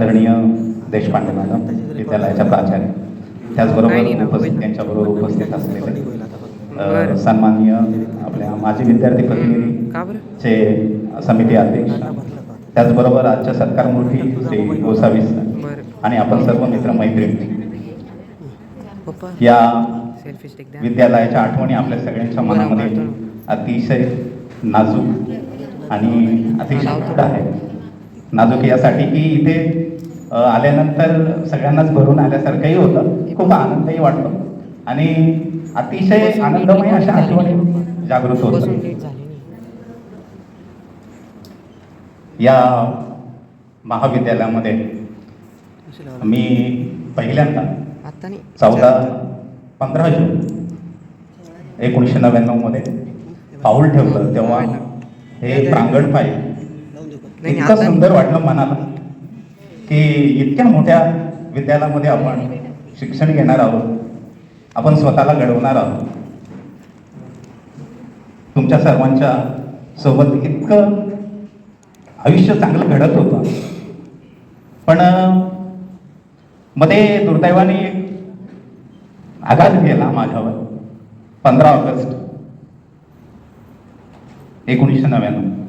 आदरणीय देशपांडे मॅडम विद्यालयाच्या प्राचार्य. त्याचबरोबर उपस्थित. त्यांच्याबरोबर उपस्थित असलेले सन्माननीय आपल्या माजी विद्यार्थी प्रतिनिधी का बरं? चे समिती अध्यक्ष त्याचबरोबर आजच्या सत्कारमूर्ती श्री गोसावी आणि आपण सर्व मित्र मैत्रिणी. या विद्यालयाच्या आठवणी आपल्या सगळ्यांच्या मनामध्ये. अतिशय नाजूक आणि अतिशय आहे नाजूक यासाठी की इथे अ, आल्यानंतर सगळ्यांनाच भरून आल्यासारखंही होतं. खूप आनंदही वाटतो. आणि अतिशय आनंदमय अशा आठवणी जागृत नाही या महाविद्यालयामध्ये मी पहिल्यांदा चौदा पंधरा जून एकोणीसशे नव्याण्णवमध्ये पाऊल ठेवलं तेव्हा हे प्रांगण पाहिजे इतकं सुंदर वाटलं मनाला. की इतक्या मोठ्या विद्यालयामध्ये आपण शिक्षण घेणार आहोत. आपण स्वतःला घडवणार आहोत. तुमच्या सर्वांच्या सोबत इतकं आयुष्य चांगलं घडत होतं. पण मध्ये दुर्दैवाने आघात गेला माझ्यावर. पंधरा ऑगस्ट एकोणीसशे नव्याण्णव.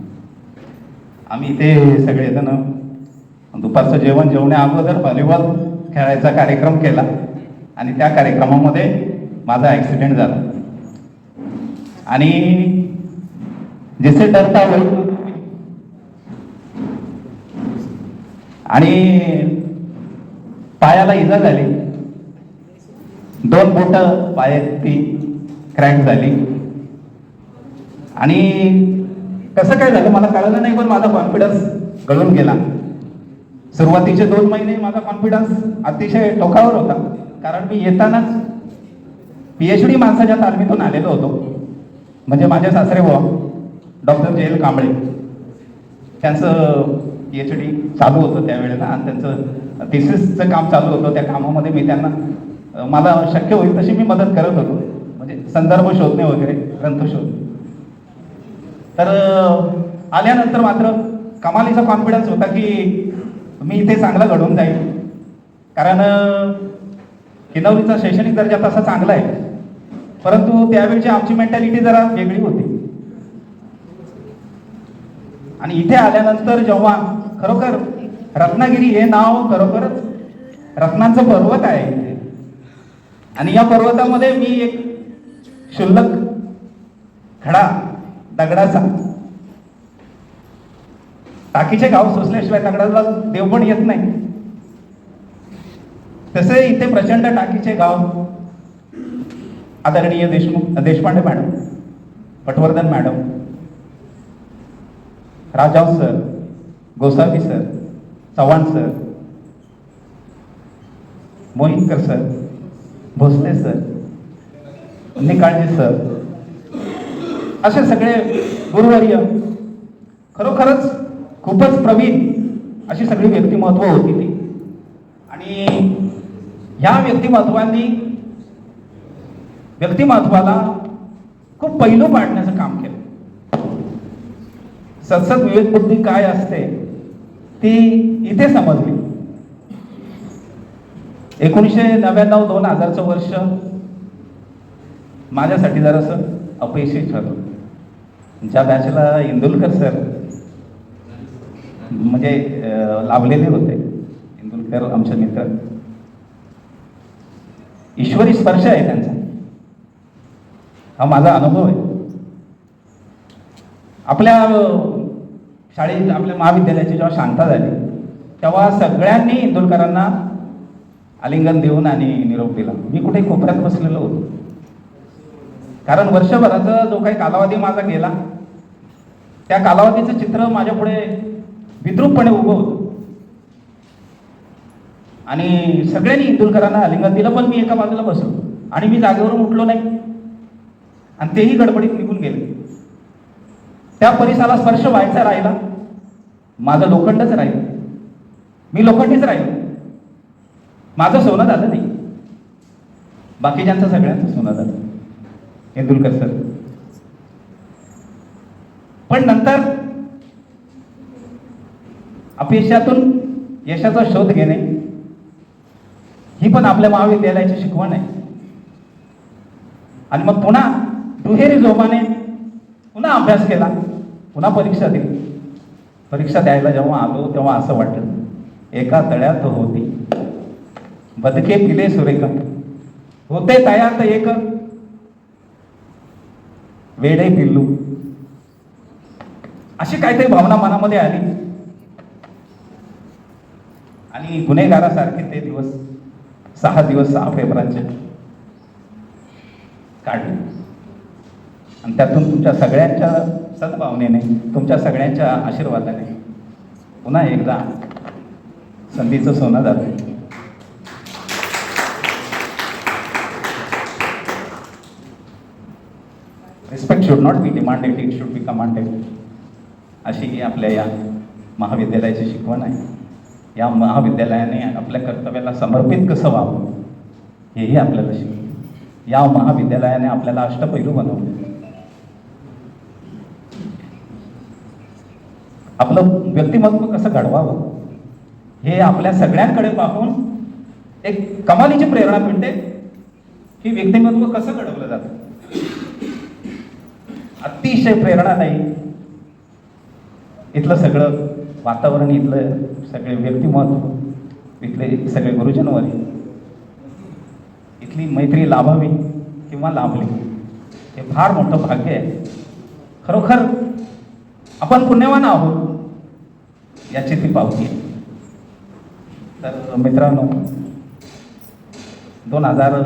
आम्ही इथे सगळेजण दुपारचं जेवण जेवण्या अगोदर व्हॉलीबॉल खेळायचा कार्यक्रम केला. आणि त्या कार्यक्रमामध्ये माझा ॲक्सिडेंट झाला. आणि जसे डरता होईल आणि पायाला इजा झाली. दोन बोट पायाची क्रॅक झाली. आणि कसं काय झालं मला कळलं नाही पण माझा कॉन्फिडन्स गळून गेला. सुरुवातीचे दोन महिने माझा कॉन्फिडन्स अतिशय टोकावर होता. कारण मी येतानाच पीएच डी माणसाच्या तालमीतून आलेलो होतो. म्हणजे माझे सासरे बुवा डॉक्टर जयल कांबळे. त्यांचं पी एच डी चालू होतं त्यावेळेला आणि त्यांचं थिसिसचं काम चालू होतं. त्या कामामध्ये मी त्यांना मला शक्य होईल तशी मी मदत करत होतो. म्हणजे संदर्भ शोधणे वगैरे ग्रंथ शोधणे तर आल्यानंतर मात्र कमालीचा कॉन्फिडन्स होता की मी इथे चांगला घडून जाईल. कारण किनवलीचा शैक्षणिक दर्जा तसा चांगला आहे. परंतु त्यावेळची आमची मेंटॅलिटी जरा वेगळी होती. आणि इथे आल्यानंतर जेव्हा खरोखर रत्नागिरी हे नाव खरोखरच रत्नांचं पर्वत आहे आणि या पर्वतामध्ये मी एक क्षुल्लक खडा दगडाचा टाकीचे गाव सोसल्याशिवाय दगडाला देव पण येत नाही. तसे इथे प्रचंड टाकीचे गाव आदरणीय Deshmukh Deshpande madam Patwardhan madam राजाव sir Gosavi sir Chavan sir Mohitkar sir Bhosale sir Nikalje sir असे सगळे गुरुवर्य खरोखरच खूपच प्रवीण अशी सगळी व्यक्तिमत्व होती ती. आणि ह्या व्यक्तिमत्वांनी व्यक्तिमत्वाला खूप पैलू पाडण्याचं काम केलं. सत्सद विवेक बुद्धी काय असते ती इथे समजली. एकोणीसशे नव्याण्णव दोन हजारचं वर्ष माझ्यासाठी जरासं अपयशी ठरलं. ज्या बॅचला इंदुलकर सर म्हणजे लाभलेले होते. इंदुलकर आमचे मित्र. ईश्वरी स्पर्श आहे त्यांचा. हा माझा अनुभव आहे. आपल्या शाळेत आपल्या महाविद्यालयाची जेव्हा शांता झाली तेव्हा सगळ्यांनी इंदुलकरांना आलिंगन देऊन आणि निरोप दिला. मी कुठे कोपऱ्यात बसलेलो होतो. कारण वर्षभराचा जो काही कालावधी माझा गेला त्या कालावधीचं चित्र माझ्या पुढे विद्रूपपणे उभं होतं. आणि सगळ्यांनी इंदुलकरांना आलिंगन दिलं पण मी एका बाजूला बसलो. आणि मी जागेवरून उठलो नाही. आणि तेही गडबडीत निघून गेले. त्या परिसराला स्पर्श व्हायचा राहिला. माझं लोखंडच राहील. मी लोखंडीच राहील. माझं सोनं झालं नाही. बाकीच्यांचं सगळ्यांचं सोनं झालं. इंदुलकर सर. पण नंतर अपयशातून यशाचा शोध घेणे ही पण आपल्या महाविद्यालयाची शिकवण आहे. आणि मग पुन्हा दुहेरी जोमाने पुन्हा अभ्यास केला पुन्हा परीक्षा दिली. परीक्षा द्यायला जेव्हा आलो तेव्हा असं वाटलं एका तळ्यात होती. बदके पिले सुरेख. होते तयात एक. वेडे पिल्लू. अशी काहीतरी भावना मनामध्ये आली. आणि गुन्हेगारासारखे ते दिवस सहा दिवस सहा पेपरांचे काढले. आणि त्यातून तुमच्या सगळ्यांच्या सद्भावनेने तुमच्या सगळ्यांच्या आशीर्वादाने पुन्हा एकदा संधीचं सोनं झालं. Respect should not be demanded it should be commanded अशी ही आपल्या या महाविद्यालयाची शिकवण आहे. या महाविद्यालयाने आपल्या कर्तव्याला समर्पित कसं व्हावं हेही आपल्याला शिकवलं. या महाविद्यालयाने आपल्याला अष्टपैलू बनवले. आपलं व्यक्तिमत्व कसं घडवावं हे आपल्या सगळ्यांकडे पाहून एक कमालीची प्रेरणा मिळते की व्यक्तिमत्व कसं घडवलं जातं. अतिशय प्रेरणादायी. इथलं सगळं वातावरण इथलं सगळे व्यक्तिमत्व इथले सगळे गुरुजनवारी इथली मैत्री लाभावी किंवा लाभली हे फार मोठं भाग्य आहे. खरोखर आपण पुण्यवान आहोत याची ती पावती आहे. तर मित्रांनो दोन हजार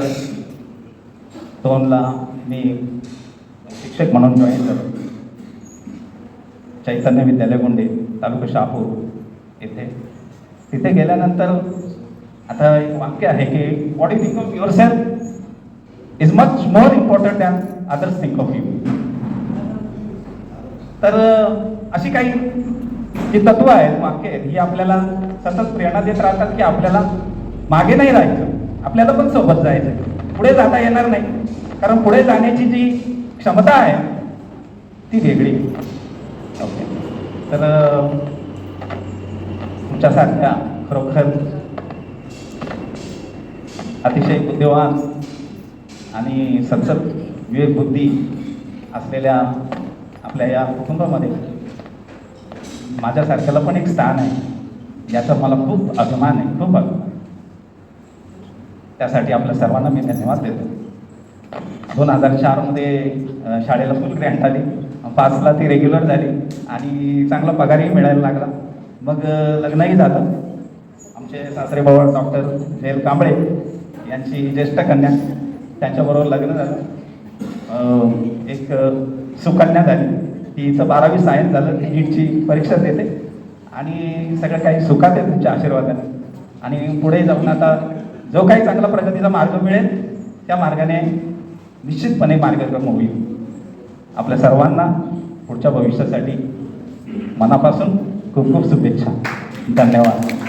दोनला मी शिक्षक म्हणून जॉईन झालो. चैतन्य विद्यालय गोंडे तालुका शहापूर येथे. तिथे गेल्यानंतर आता एक वाक्य आहे की what you think of yourself is much more important than others think of you तर अशी काही जी तत्व आहेत वाक्य आहेत ही आपल्याला सतत प्रेरणा देत राहतात की आपल्याला मागे नाही राहायचं आपल्याला पण सोबत जायचं पुढे जाता येणार नाही. कारण पुढे जाण्याची जी क्षमता आहे ती वेगळी. ओके तर तुमच्यासारख्या खरोखर अतिशय बुद्धिवान आणि सतत विवेक बुद्धी असलेल्या आपल्या या कुटुंबामध्ये माझ्यासारख्याला पण एक स्थान आहे. याचा मला खूप अभिमान आहे खूप अभिमान त्यासाठी आपल्या सर्वांना मी धन्यवाद देतो. दोन हजार चारमध्ये शाळेला फुल ग्रँट आली. पाचला ती रेग्युलर झाली. आणि चांगला पगारही मिळायला लागला. मग लग्नही झालं. आमचे सासरे भाऊ डॉक्टर नेल कांबळे यांची ज्येष्ठ कन्या त्यांच्याबरोबर लग्न झालं. एक सुकन्या झाली. तिचं बारावी सायन्स झालं. ती नीटची परीक्षा देते आणि सगळं काही सुखात आहे तुमच्या आशीर्वादाने. आणि पुढे जाऊन आता जो काही चांगला प्रगतीचा मार्ग मिळेल त्या मार्गाने निश्चितपणे मार्गक्रम होईल. आपल्या सर्वांना पुढच्या भविष्यासाठी मनापासून खूप खूप शुभेच्छा. धन्यवाद.